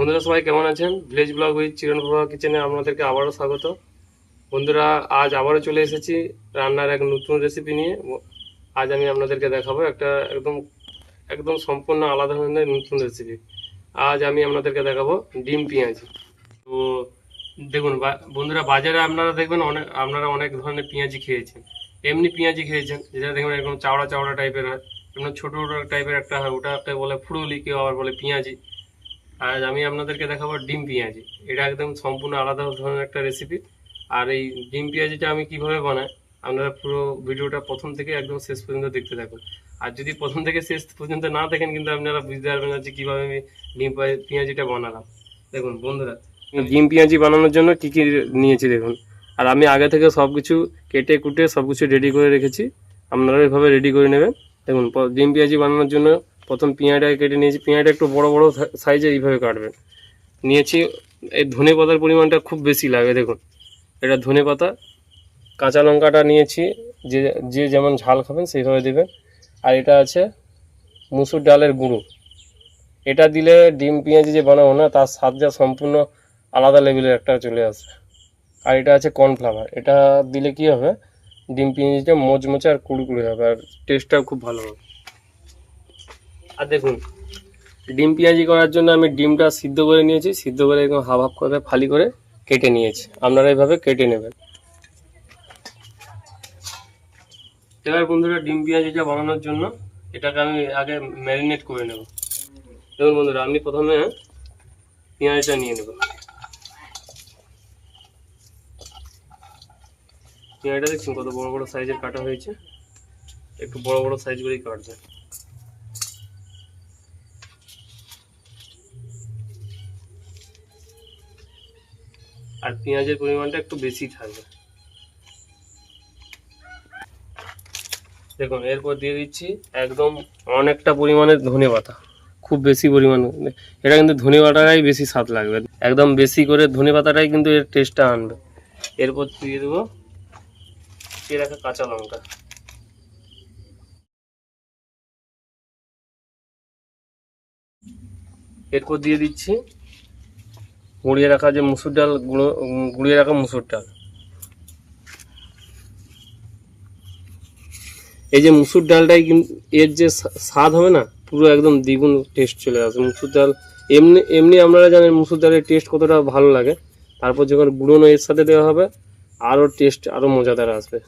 বন্ধুরা সবাই কেমন আছেন? Village blog with Chiran Prabha কিচেনে আপনাদেরকে আবারও স্বাগত। বন্ধুরা, আজ আবারও চলে এসেছি রান্নার এক নতুন রেসিপি নিয়ে। আজ আমি আপনাদেরকে দেখাবো একটা একদম একদম সম্পূর্ণ আলাদা ধরনের নতুন রেসিপি আজ আমি আপনাদেরকে দেখাবো ডিম পেঁয়াজি। তো দেখুন বন্ধুরা, বাজারে আপনারা দেখবেন অনেক, আপনারা অনেক ধরনের পেঁয়াজি খেয়েছেন। এমনি পেঁয়াজি খেয়েছেন, যেটা দেখবেন এরকম চাওড়া চাওড়া টাইপের হয়। এমন ছোটো ছোটো টাইপের একটা হয়, ওটাকে বলে ফুড়ুলি কেউ আবার বলে পেঁয়াজি। আজ আমি আপনাদেরকে দেখাবো ডিম পেঁয়াজি। এটা একদম সম্পূর্ণ আলাদা ধরনের একটা রেসিপি আর এই ডিম পেঁয়াজিটা আমি কীভাবে বানাই, আপনারা পুরো ভিডিওটা প্রথম থেকে একদম শেষ পর্যন্ত দেখতে থাকুন। আর যদি প্রথম থেকে শেষ পর্যন্ত না দেখেন, কিন্তু আপনারা বুঝতে পারবেন না যে কীভাবে আমি ডিম পেঁয়াজিটা বানালাম। দেখুন বন্ধুরা ডিম পেঁয়াজি বানানোর জন্য কী কী নিয়েছি দেখুন। আর আমি আগে থেকে সব কিছু কেটে কুটে সব কিছু রেডি করে রেখেছি। আপনারা এভাবে রেডি করে নেবেন। দেখুন, ডিম পেঁয়াজি বানানোর জন্য প্রথম পেঁয়াজটা কেটে নিয়েছি। পেঁয়াজটা একটু বড় বড় সাইজে এইভাবে কাটবেন নিয়েছি, এই ধনে পাতার পরিমাণটা খুব বেশি লাগে, দেখুন। এটা ধনে পাতা, কাঁচা লঙ্কাটা নিয়েছি, যে যে যেমন ঝাল খাবেন সেইভাবে দেবেন। আর এটা আছে মুসুর ডালের গুঁড়ো। এটা দিলে ডিম, পেঁয়াজি যে বানাবো না, তার স্বাদটা সম্পূর্ণ আলাদা লেভেলের একটা চলে আসে। আর এটা আছে কর্নফ্লাওয়ার এটা দিলে কি হবে? ডিম, পেঁয়াজিটা মচমচে আর কুড়কুড়ে হবে, আর টেস্টটাও খুব ভালো হবে। আর দেখুন, ডিম পেঁয়াজি করার জন্য আমি ডিমটা সিদ্ধ করে নিয়েছি, সিদ্ধ করে একদম হাফ হাফ করে ফালি করে কেটে নিয়েছি। আপনারা এইভাবে কেটে নেবেন। এবার বন্ধুরা, ডিম পেঁয়াজিটা বানানোর জন্য এটাকে আমি আগে ম্যারিনেট করে নেব। দেখুন বন্ধুরা, আমি প্রথমে পেঁয়াজটা নিয়ে নেব। পেঁয়াজটা দেখছেন কত বড় বড় সাইজের কাটা হয়েছে? একটু বড় বড় সাইজ করেই কাটবে। আর পেঁয়াজের পরিমাণটা একটু বেশি থাকবে। দেখুন, এরপর দিয়ে দিচ্ছি একদম অনেকটা পরিমাণে ধনে পাতা। খুব বেশি পরিমাণ। এটা কিন্তু ধনে পাতাটাই বেশি স্বাদ লাগবে। একদম বেশি করে ধনে পাতাটাই কিন্তু এর টেস্টটা আনবে। এরপর দিয়ে দেবো দিয়ে রাখা কাঁচা লঙ্কা। এরপর দিয়ে দিচ্ছি গুঁড়িয়ে রাখা যে মুসুর ডাল, গুঁড়ো গুঁড়িয়ে রাখা মুসুর ডাল। এই যে মুসুর ডালটাই এর যে স্বা- স্বাদ হবে না, পুরো একদম দ্বিগুণ টেস্ট চলে আসে। মুসুর ডাল এমনি এমনি আপনারা জানেন মুসুর ডালের টেস্ট কতটা ভালো লাগে। তারপর যখন গুঁড়োনো এর সাথে দেওয়া হবে, আরও টেস্ট আরও মজাদার আসবে।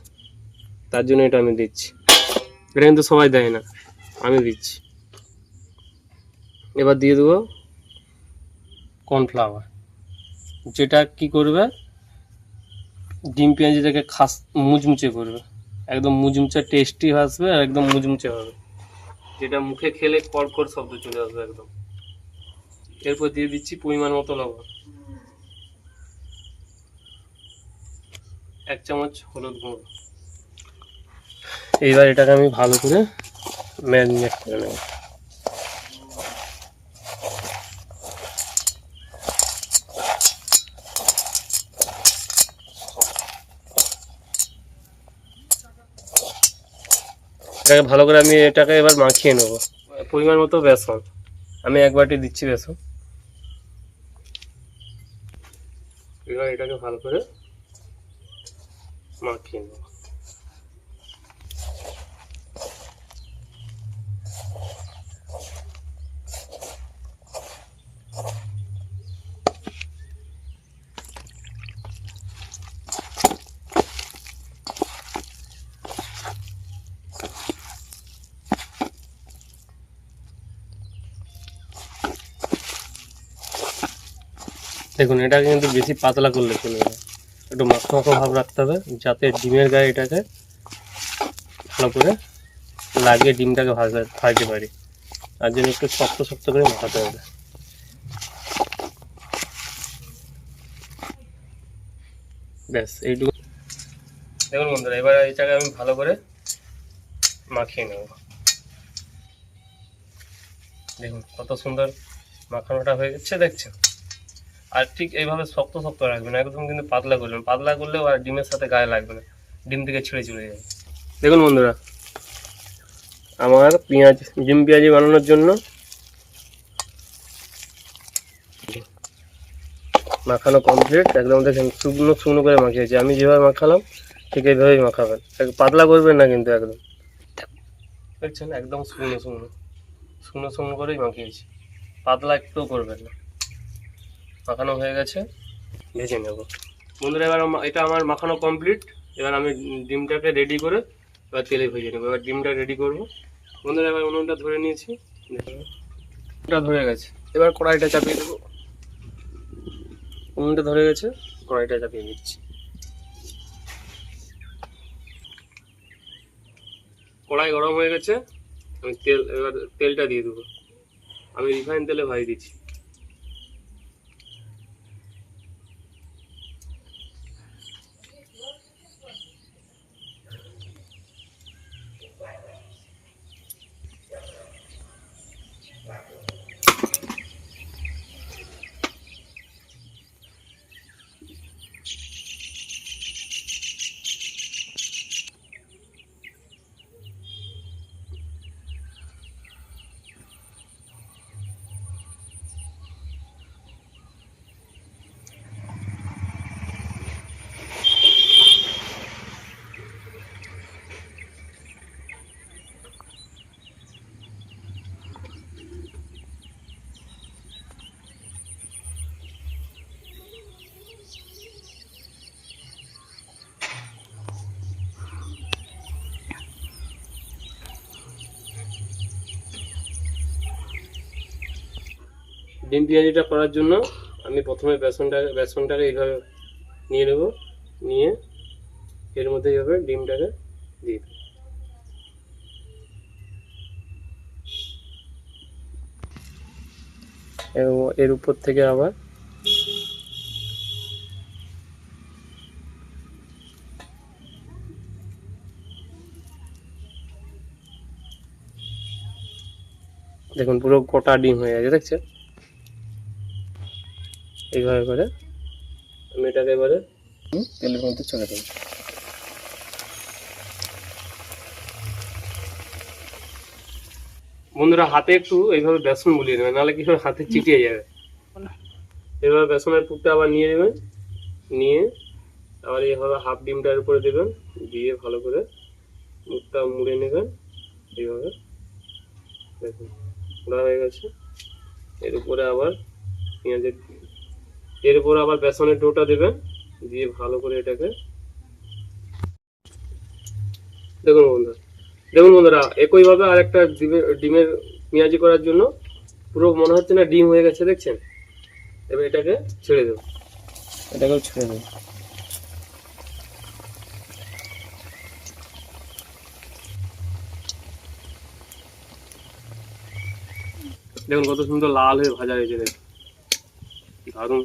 তার জন্য এটা আমি দিচ্ছি। এটা কিন্তু সবাই দেয় না, আমি দিচ্ছি। এবার দিয়ে দেবো কর্নফ্লাওয়ার যেটা কি করবে? ডিম পেঁয়াজিটাকে খাস, মুচমুচে করবে। একদম মুচমুচে টেস্টি আসবে আর একদম মুচমুচে হবে। যেটা মুখে খেলে কড়কড় শব্দ চলে আসবে একদম। এরপর দিয়ে দিচ্ছি পরিমাণ মতো লবণ। এক চামচ হলুদ গুঁড়ো। এইবার এটাকে আমি ভালো করে ম্যারিনেট করে নেব। এটাকে ভালো করে আমি এটাকে এবার মাখিয়ে নেব। পরিমাণ মতো বেসন। আমি এক বাটি দিচ্ছি বেসন। এবার এটাকে ভালো করে মাখিয়ে নেব। দেখুন এটাকে কিন্তু বেশি পাতলা করলে চলবে না একটু মাখো মাখো ভাব রাখতে হবে, যাতে ডিমের গায়ে এটাকে ভালো করে লাগিয়ে ডিমটাকে ভাজা ভাজতে পারি। তার জন্য একটু শক্ত শক্ত করে মাখাতে হবে। ব্যাস, এইটুকু। দেখুন বন্ধুরা, এবার এটাকে আমি ভালো করে মাখিয়ে নেব। দেখুন, কত সুন্দর মাখানোটা হয়ে যাচ্ছে দেখছেন? আর ঠিক এইভাবে শক্ত শক্ত রাখবেন একদম কিন্তু পাতলা করবেন পাতলা করলেও আর ডিমের সাথে গায়ে লাগবে না। ডিম থেকে ছিঁড়ে চলে যাবে দেখুন বন্ধুরা, আমার পেঁয়াজ, ডিম পেঁয়াজি বানানোর জন্য মাখানো কমপ্লিট একদম দেখেন শুকনো শুকনো করে মাখিয়েছি। আমি যেভাবে মাখালাম, ঠিক এইভাবেই মাখাবেন। পাতলা করবেন না কিন্তু একদম। দেখছেন? একদম শুকনো শুকনো। শুকনো শুকনো করেই মাখিয়েছি। পাতলা একটু করবেন না। মাখানো হয়ে গেছে। ভেজে নেব। বন্ধুরা, এবার এটা আমার মাখানো কমপ্লিট এবার আমি ডিমটাকে রেডি করে এবার তেলে ভেজে নেব। এবার ডিমটা রেডি করব। বন্ধুরা, এবার উনুনটা ধরে নিয়েছি। উনুনটা ধরে গেছে। এবার কড়াইটা চাপিয়ে দেবো। উনুনটা ধরে গেছে। কড়াইটা চাপিয়ে দিচ্ছি। কড়াই গরম হয়ে গেছে। আমি তেল এবার তেলটা দিয়ে দেবো। আমি রিফাইন তেলে ভাই দিচ্ছি। ডিম পেঁয়াজিটা করার জন্য আমি প্রথমে বেসনটা, বেসনটাকে এইভাবে নিয়ে নেব, নিয়ে এর মধ্যে এইভাবে ডিমটাকে দিয়ে দেবো। এবং এর উপর থেকে আবার দেখুন পুরো গোটা ডিম হয়ে গেছে, দেখছেন? এইভাবে করে আমি এটাকে এবারে তেলের মধ্যে চলে দেবো বন্ধুরা হাতে একটু এইভাবে বেসন বুলিয়ে নেবেন নাহলে কি হাতে চিটিয়ে যাবে। এভাবে বেসনের পুরটা আবার নিয়ে নেবেন নিয়ে আবার এইভাবে হাফ ডিমটার উপরে দেবেন দিয়ে ভালো করে মুখটা মুড়ে নেবেন এইভাবে। দেখুন মুড়া হয়ে গেছে। এর উপরে আবার পেঁয়াজের এর উপর আবার বেসনের ডোটা দেবেন দিয়ে ভালো করে এটাকে দেখুন বন্ধুরা দেখুন বন্ধুরা একইভাবে আর একটা ডিমের পেঁয়াজি করার জন্য পুরো মনে হচ্ছে না ডিম হয়ে গেছে দেখছেন? এবার এটাকে ছেড়ে দেবো। এটাকেও ছেড়ে দেবো। দেখুন কত সুন্দর লাল হয়ে ভাজা হয়েছে দেখুন। দারুণ।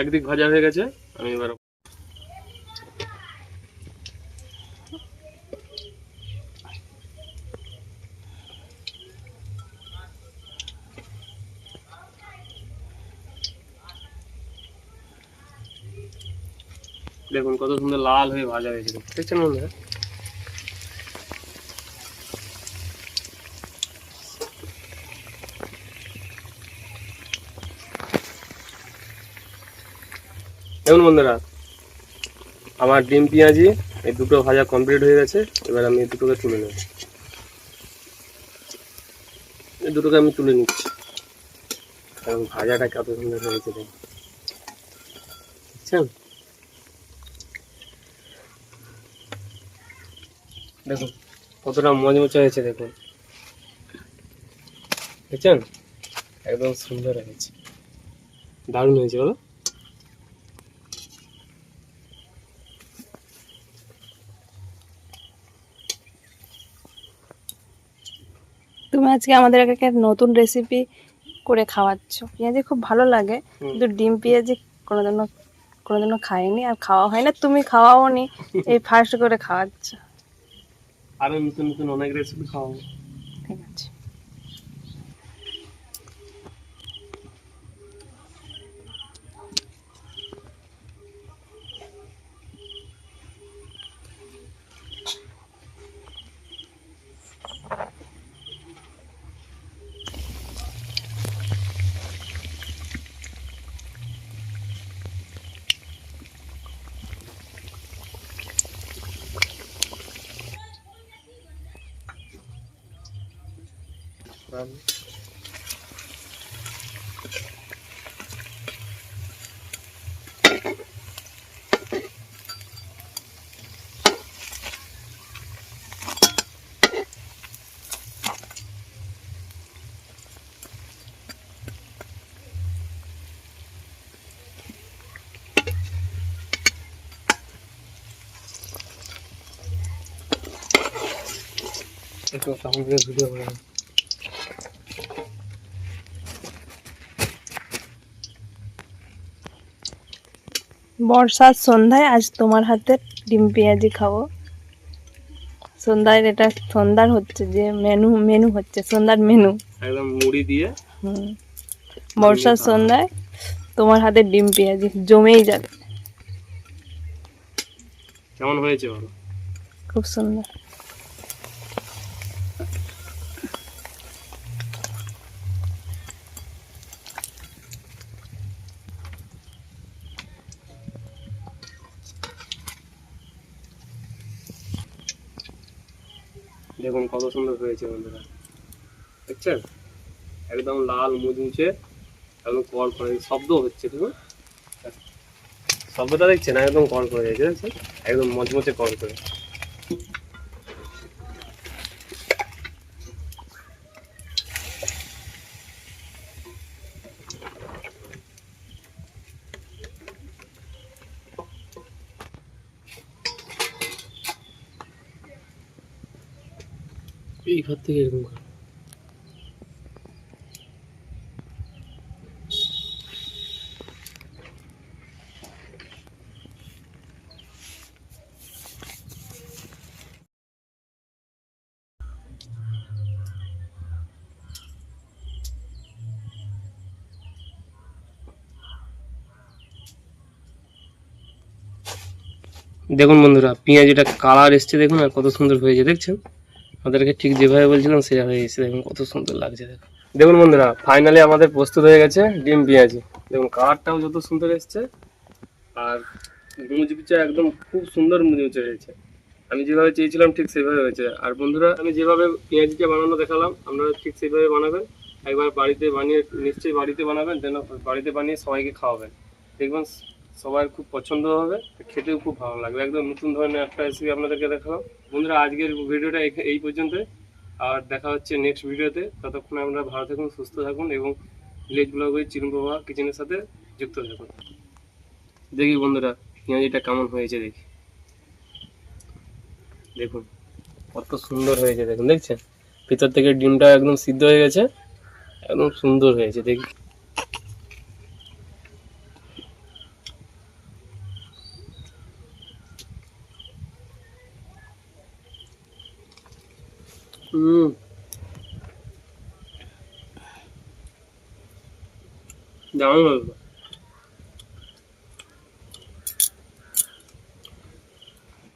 একদিক ভাজা হয়ে গেছে, আমি এবার দেখুন কত সুন্দর লাল হয়ে ভাজা হয়েছে। দেখছেন বন্ধুরা দেখুন বন্ধুরা, আমার ডিম পেঁয়াজি, এই দুটো ভাজা কমপ্লিট হয়ে গেছে, এবার আমি দুটোকে তুলে নেব। এই দুটোকে আমি তুলে নিচ্ছি। কারণ ভাজাটা কত সুন্দর হয়েছে দেখছেন দেখুন, কতটা মজমচা হয়েছে দেখুন। দেখছেন একদম সুন্দর হয়েছে। দারুণ হয়েছে বলো। আজকে আমাদের একটা নতুন রেসিপি করে খাওয়াচ্ছ। পেঁয়াজি খুব ভালো লাগে কিন্তু ডিম পেঁয়াজি কোনোদিনও কোনোদিনও খাইনি আর খাওয়া হয় না। তুমি খাওয়াও নি এই ফার্স্ট করে খাওয়াচ্ছ। আরও নতুন নতুন অনেক রেসিপি খাওয়াবো একটু সামনে দিয়ে ভিডিও করে বর্ষার সন্ধ্যায় আজ তোমার হাতে ডিম পেঁয়াজি খাব। সন্ধ্যায় এটা সন্ধ্যার হচ্ছে যে মেনু মেনু হচ্ছে সন্ধ্যার মেনু একদম মুড়ি দিয়ে। হুম। বর্ষার সন্ধ্যায় তোমার হাতে ডিম পেঁয়াজি জমেই যাবে। কেমন হয়েছে বলো? খুব সুন্দর। দেখুন কত সুন্দর হয়েছে বন্ধুরা। দেখছেন? একদম লাল মুচমুচে একদম কল করে শব্দ হচ্ছে, দেখুন। শব্দটা দেখছেন? একদম কল করে যাচ্ছে একদম মজমুচে কল করে। এই ঘর থেকে এরকম দেখুন বন্ধুরা পেঁয়াজ এটা কালার এসছে দেখুন আর কত সুন্দর হয়েছে, দেখছেন? আমাদেরকে ঠিক যেভাবে বলছিলাম, সেভাবে এসে দেখুন কত সুন্দর লাগছে, দেখুন। দেখুন বন্ধুরা ফাইনালি আমাদের প্রস্তুত হয়ে গেছে ডিম পেঁয়াজি। দেখুন, কালারটাও যত সুন্দর এসছে, আর মুচবিচা একদম খুব সুন্দর মুচবিচে হয়েছে। আমি যেভাবে চেয়েছিলাম, ঠিক সেভাবে হয়েছে। আর বন্ধুরা, আমি যেভাবে পেঁয়াজিটা বানানো দেখালাম, আপনারা ঠিক সেভাবে বানাবেন। একবার বাড়িতে বানিয়ে, নিশ্চয়ই বাড়িতে বানাবেন, যেন বাড়িতে বানিয়ে সবাইকে খাওয়াবেন। দেখবেন সবার খুব পছন্দ হবে খেতেও খুব ভালো লাগবে। একদম নতুন ধরনের একটা রেসিপি আপনাদেরকে দেখালাম। বন্ধুরা, আজকের ভিডিওটা এই পর্যন্ত আর দেখা হচ্ছে নেক্সট ভিডিওতে। ততক্ষণ আমরা ভালো থাকুন, সুস্থ থাকুন এবং ভিলেজ ব্লগের প্রভা কিচেনের সাথে যুক্ত থাকুন। দেখি বন্ধুরা, পেঁয়াজিটা কেমন হয়েছে দেখি। দেখুন, কত সুন্দর হয়েছে দেখুন, দেখছেন? ভিতর থেকে ডিমটা একদম সিদ্ধ হয়ে গেছে, একদম সুন্দর হয়েছে দেখি। হুম দারুণ হলো